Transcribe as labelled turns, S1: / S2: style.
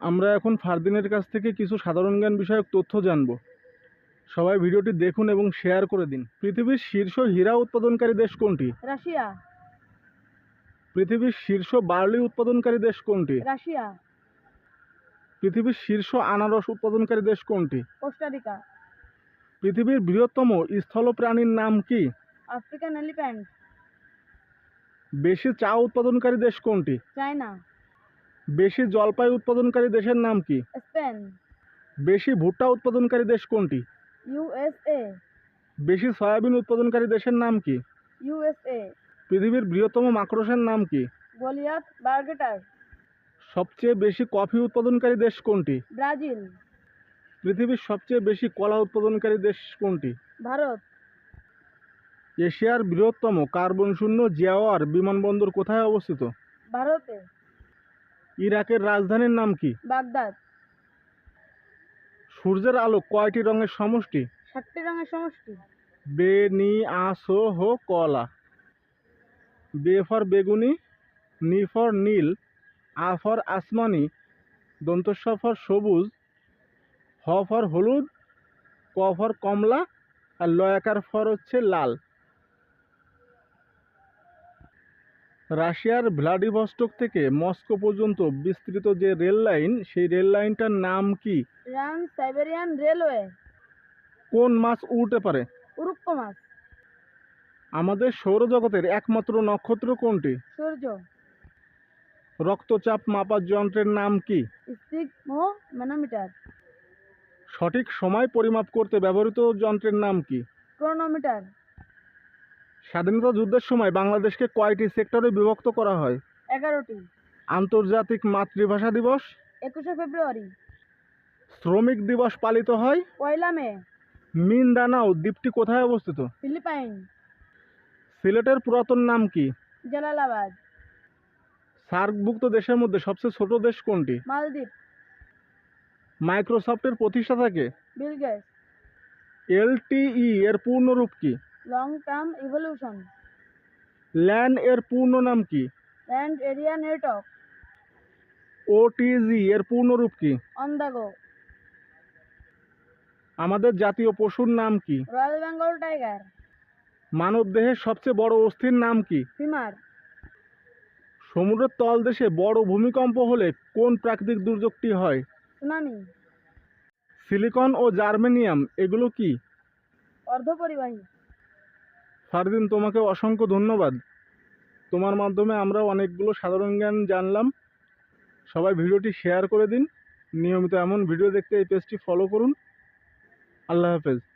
S1: আমরা এখন ফারদিনের কাছ থেকে কিছু সাধারণ জ্ঞান বিষয়ক তথ্য জানব। সবাই ভিডিওটি দেখুন এবং শেয়ার করে দিন। পৃথিবীর শীর্ষ হীরা উৎপাদনকারী দেশ কোনটি?
S2: রাশিয়া।
S1: পৃথিবীর শীর্ষ বার্লি উৎপাদনকারী দেশ কোনটি?
S2: রাশিয়া।
S1: পৃথিবীর শীর্ষ আনারস উৎপাদনকারী দেশ কোনটি?
S2: কোস্টারিকা।
S1: পৃথিবীর বৃহত্তম স্থল প্রাণীর নাম কি?
S2: African elephant.
S1: বেশি চা উৎপাদনকারী দেশ কোনটি?
S2: চায়না।
S1: বেশি জলপাই উৎপাদনকারী দেশের নাম কি?
S2: স্পেন।
S1: বেশি ভুট্টা উৎপাদনকারী দেশ কোনটি?
S2: ইউএসএ
S1: বেশি সয়াবিন উৎপাদনকারী দেশের নাম কি?
S2: ইউএসএ
S1: পৃথিবীর বৃহত্তম মাকড়সার নাম কি?
S2: গলিয়াত বার্গেটার।
S1: সবচেয়ে বেশি কফি উৎপাদনকারী দেশ কোনটি?
S2: ব্রাজিল।
S1: পৃথিবীর সবচেয়ে বেশি কলা উৎপাদনকারী দেশ কোনটি?
S2: ভারত।
S1: এশিয়ার বৃহত্তম কার্বন শূন্য জিয়াওয়ার বিমানবন্দর কোথায় অবস্থিত?
S2: ভারতে।
S1: ইরাকের রাজধানীর নাম কি?
S2: বাগদাদ।
S1: সূর্যের আলো কয়টি রঙের সমষ্টি?
S2: সাতটি রঙের সমষ্টি।
S1: বে নি আসো হো কলা বে ফর বেগুনি নি ফর নীল আ ফর আসমানি দন্তস্ব ফর সবুজ হ ফর হলুদ ক ফর কমলা আর লয়াকার ফর হচ্ছে লাল। রাশিয়ার ভ্লাডিভস্টক থেকে মস্কো পর্যন্ত বিস্তৃত যে রেল লাইন সেই রেল লাইনটার নাম কি?
S2: Run Siberian railway.
S1: কোন মাছ উড়তে পারে?
S2: উরুক্কো মাছ।
S1: আমাদের সৌরজগতের একমাত্র নক্ষত্র কোনটি?
S2: সূর্য।
S1: রক্তচাপ মাপার যন্ত্রের নাম কি?
S2: ম্যানোমিটার।
S1: সঠিক সময় পরিমাপ করতে ব্যবহৃত যন্ত্রের নাম কি?
S2: ক্রোনোমিটার।
S1: স্বাধীনতা যুদ্ধের সময় বাংলাদেশকে কয়টি সেক্টরে বিভক্ত করা হয়?
S2: এগারোটি।
S1: আন্তর্জাতিক মাতৃভাষা দিবস।
S2: একুশে ফেব্রুয়ারি।
S1: শ্রমিক দিবস পালিত হয়।
S2: পয়লা মে।
S1: মিনদানাও দ্বীপটি কোথায় অবস্থিত?
S2: ফিলিপাইন।
S1: সিলেটের পুরাতন নাম কি?
S2: জালালাবাদ।
S1: সার্কভুক্ত দেশের মধ্যে সবচেয়ে ছোট দেশ কোনটি?
S2: মালদ্বীপ।
S1: মাইক্রোসফটের প্রতিষ্ঠাতাকে
S2: বিল গেটস।
S1: এলটিই এর পূর্ণরূপ কি?
S2: লং টার্ম ইভলিউশন
S1: ল্যান এর পূর্ণ নাম কি?
S2: ল্যান্ড এরিয়া নেটওয়ার্ক
S1: ওটিজি এর পূর্ণরূপ কি?
S2: অন দ্য গো
S1: আমাদের জাতীয় পশুর নাম কি?
S2: রয়্যাল বেঙ্গল টাইগার
S1: মানব দেহের সবচেয়ে বড় অস্থির নাম কি?
S2: ফিমার
S1: সমুদ্রের তলদেশে বড় ভূমিকম্প হলে কোন প্রাকৃতিক দুর্যোগটি হয়?
S2: সুনামি
S1: সিলিকন ও জার্মেনিয়াম এগুলো কি?
S2: অর্ধপরিবাহী.
S1: ফারদিন তোমাকে অসংখ্য ধন্যবাদ। তোমার মাধ্যমে আমরা অনেকগুলো সাধারণ জ্ঞান জানলাম। সবাই ভিডিওটি শেয়ার করে দিন। নিয়মিত এমন ভিডিও দেখতে এই পেজটি ফলো করুন। আল্লাহ হাফেজ।